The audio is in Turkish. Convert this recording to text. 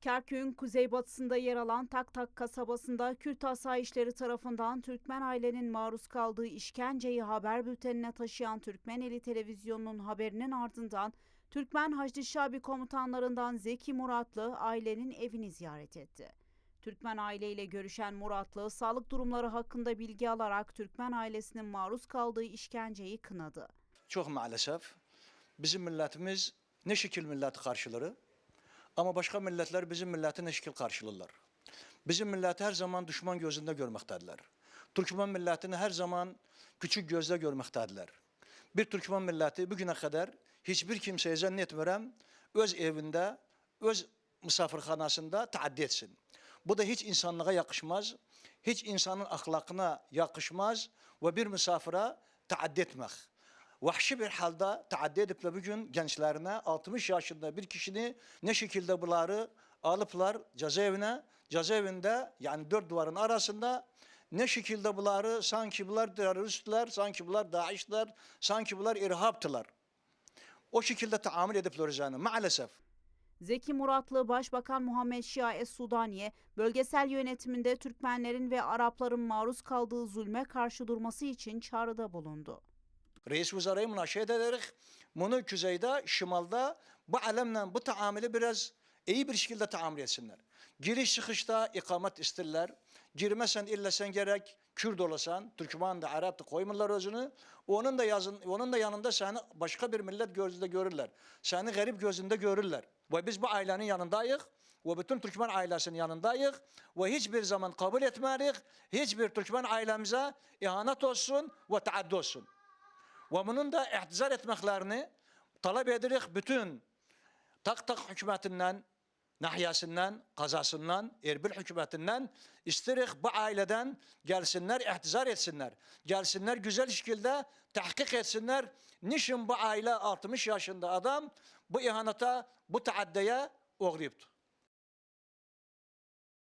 Kerkük'ün kuzeybatısında yer alan Taktak kasabasında Kürt asayişleri tarafından Türkmen ailenin maruz kaldığı işkenceyi haber bültenine taşıyan Türkmen Eli Televizyonu'nun haberinin ardından Türkmen Haçlı Şabi komutanlarından Zeki Muratlı ailenin evini ziyaret etti. Türkmen aileyle görüşen Muratlı, sağlık durumları hakkında bilgi alarak Türkmen ailesinin maruz kaldığı işkenceyi kınadı. Çok maalesef bizim milletimiz ne şekil milleti karşıları ama başka milletler bizim milleti ne şekil karşılarlar. Bizim milleti her zaman düşman gözünde görmektedirler. Türkmen milletini her zaman küçük gözle görmektedirler. Bir Türkmen milleti bugüne kadar hiçbir kimseye zannetmirem öz evinde, öz misafirhanasında taaddi etsin. Bu da hiç insanlığa yakışmaz, hiç insanın ahlakına yakışmaz ve bir misafire taaddi etmek. Vahşi bir halde taaddi edip de bugün gençlerine 60 yaşında bir kişini ne şekilde bunları alıplar cezaevine, cezaevinde yani dört duvarın arasında ne şekilde bunları sanki bunlar teröristler, sanki bunlar DAEŞ'ler, sanki bunlar irhaptılar. O şekilde taamül edipler yani maalesef. Zeki Muratlı, Başbakan Muhammed Şia Es-Sudaniye, bölgesel yönetiminde Türkmenlerin ve Arapların maruz kaldığı zulme karşı durması için çağrıda bulundu. Reis Vizarayı münakaşa ederek bunu kuzeyde, şimalda bu alemle bu taamülü biraz iyi bir şekilde taamül etsinler. Giriş çıkışta ikamet isterler. Girmesen illa sen gerek Kürt olasan, Türkmen de Arap da koymurlar özünü. Onun da yazın, onun da yanında seni başka bir millet gözünde görürler. Seni garip gözünde görürler. Ve biz bu ailenin yanındayız. Ve bütün Türkmen ailesinin yanındayız. Ve hiçbir zaman kabul etmeyiz. Hiçbir Türkmen ailemize ihanet olsun ve taaddi olsun. Ve bunun da ihtizar etmeklerini talep edirik bütün tak tak hükümetinden, nahiyesinden, kazasından, Erbil hükümetinden isterik bu aileden gelsinler, ihtizar etsinler. Gelsinler güzel şekilde tahkik etsinler. Niçin bu aile 60 yaşında adam bu ihanete, bu taaddiye uğrayıptı.